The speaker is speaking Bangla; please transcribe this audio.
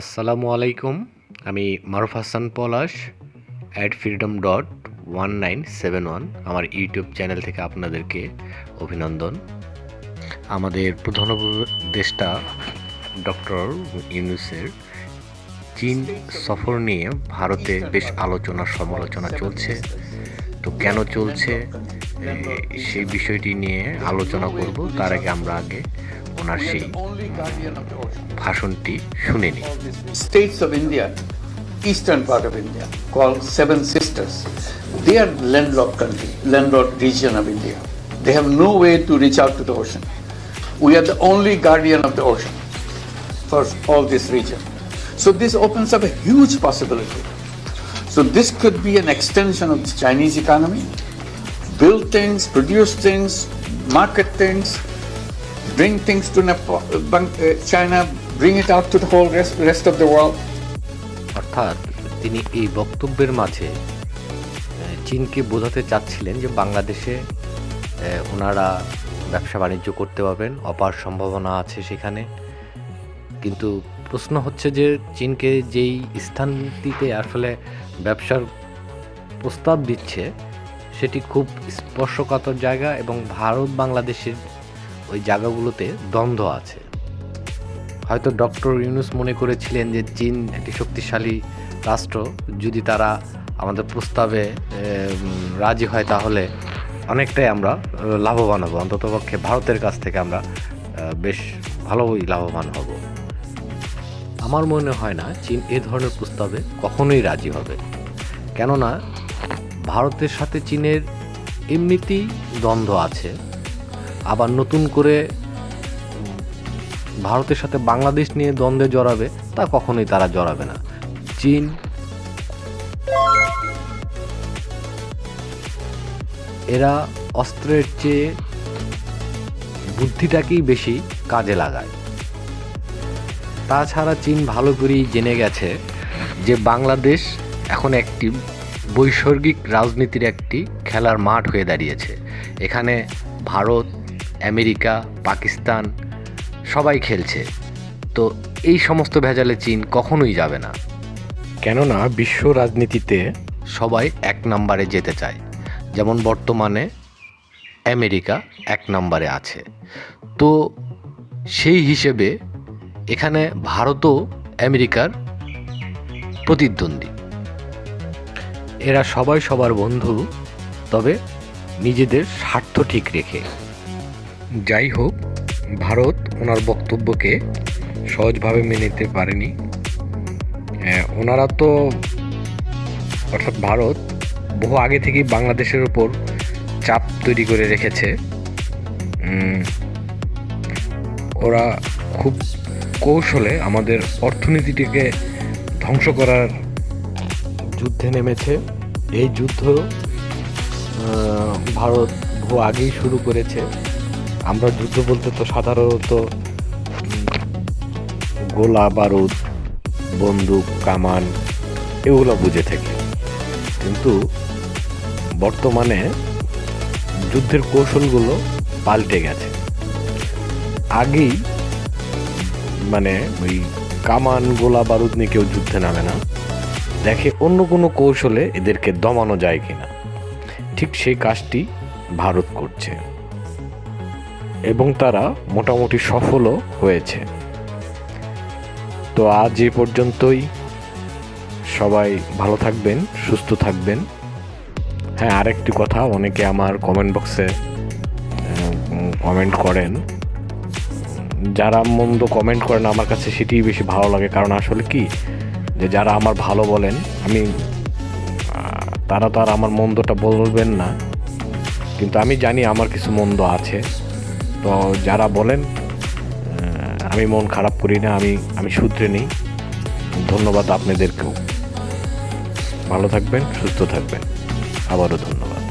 আসসালামু আলাইকুম। আমি Maruf Hasan Palash ad freedom dot one nine seven one আমার ইউটিউব চ্যানেল থেকে আপনাদেরকে অভিনন্দন। আমাদের প্রধান উপদেষ্টা ডক্টর ইউনুসের চীন সফর নিয়ে ভারতে বেশ আলোচনা সমালোচনা চলছে। তো কেন চলছে সেই বিষয়টি নিয়ে আলোচনা করব, তার আগে আমরা আগে ওনার সেই only guardian of the ocean. ভাষণটি শুনে নিই States of India, eastern part of India, called Seven Sisters. They are landlocked country, landlocked region of India. They have no way to reach out to the ocean. We are the only guardian of the ocean for all this region. So this opens up a huge possibility. So this could be an extension of the Chinese economy. Build things, produce things, market things, bring things to Nepal, uh, China, bring it out to the whole rest, rest of the world. অর্থাৎ তিনি এই বক্তব্যের মাঝে চীনকে বোঝাতে চাচ্ছিলেন যে বাংলাদেশে ওনারা ব্যবসা বাণিজ্য করতে পারবেন অপার সম্ভাবনা আছে সেখানে কিন্তু প্রশ্ন হচ্ছে যে চীনকে যেই স্থানটিতে আসলে ব্যবসার প্রস্তাব দিচ্ছে সেটি খুব স্পর্শকাতর জায়গা এবং ভারত বাংলাদেশের ওই জায়গাগুলোতে দ্বন্দ্ব আছে। হয়তো ডক্টর ইউনুস মনে করেছিলেন যে চীন একটি শক্তিশালী রাষ্ট্র, যদি তারা আমাদের প্রস্তাবে রাজি হয় তাহলে অনেকটাই আমরা লাভবান হব। অন্ততপক্ষে ভারতের কাছ থেকে আমরা বেশ ভালোই লাভবান হব। আমার মনে হয় না চীন এ ধরনের প্রস্তাবে কখনোই রাজি হবে। কেননা ভারতের সাথে চীনের এমনিতেই দ্বন্দ্ব আছে। আবার নতুন করে ভারতের সাথে বাংলাদেশ নিয়ে দ্বন্দ্বে জড়াবে, তা কখনোই তারা জড়াবে না। চীন। এরা অস্ত্রের চেয়ে বুদ্ধিটাকেই বেশি কাজে লাগায়। তাছাড়া চীন ভালো করেই জেনে গেছে যে বাংলাদেশ এখন একটি বৈসর্গিক রাজনীতির একটি খেলার মাঠ হয়ে দাঁড়িয়েছে। এখানে ভারত আমেরিকা পাকিস্তান সবাই খেলছে। তো এই সমস্ত ভেজালে চীন কখনোই যাবে না। কেননা বিশ্ব রাজনীতিতে সবাই এক নম্বরে যেতে চায়। যেমন বর্তমানে আমেরিকা এক নম্বরে আছে। তো সেই হিসেবে এখানে ভারতও আমেরিকার প্রতিদ্বন্দ্বী। এরা সবাই সবার বন্ধু তবে নিজেদের স্বার্থ ঠিক রেখে। যাই হোক ভারত ওনার বক্তব্যকে সহজভাবে মেনে নিতে পারেনি। ওনারা তো, অর্থাৎ ভারত বহু আগে থেকেই বাংলাদেশের উপর চাপ তৈরি করে রেখেছে। ওরা খুব কৌশলে আমাদের অর্থনীতিটিকে ধ্বংস করার যুদ্ধে নেমেছে। এই যুদ্ধ ভারত বহু আগেই শুরু করেছে। আমরা যুদ্ধ বলতে তো সাধারণত গোলা বারুদ, বন্দুক, কামান এগুলো বুঝে থাকি। কিন্তু বর্তমানে যুদ্ধের কৌশলগুলো পাল্টে গেছে। আগেই মানে ওই কামান গোলা বারুদ নিয়ে কেউ যুদ্ধে নামে না। দেখে অন্য কোনো কৌশলে এদেরকে দমানো যায় কিনা। ঠিক সেই কাজটি ভারত করছে। এবং তারা মোটামুটি সফলও হয়েছে। তো আজ এ পর্যন্তই। সবাই ভালো থাকবেন, সুস্থ থাকবেন। হ্যাঁ আরেকটি কথা, অনেকে আমার কমেন্ট বক্সে কমেন্ট করেন। যারা মন্দ কমেন্ট করেন, আমার কাছে সেটিই বেশি ভালো লাগে। কারণ আসলে কি? যে যারা আমার ভালো বলেন, আমি তারা তো আর আমার মন্দটা বলবেন না। কিন্তু আমি জানি আমার কিছু মন্দ আছে। তো যারা বলেন আমি মন খারাপ করি না, আমি আমি সূত্রে নিই। ধন্যবাদ আপনাদেরকেও। ভালো থাকবেন, সুস্থ থাকবেন। আবারও ধন্যবাদ।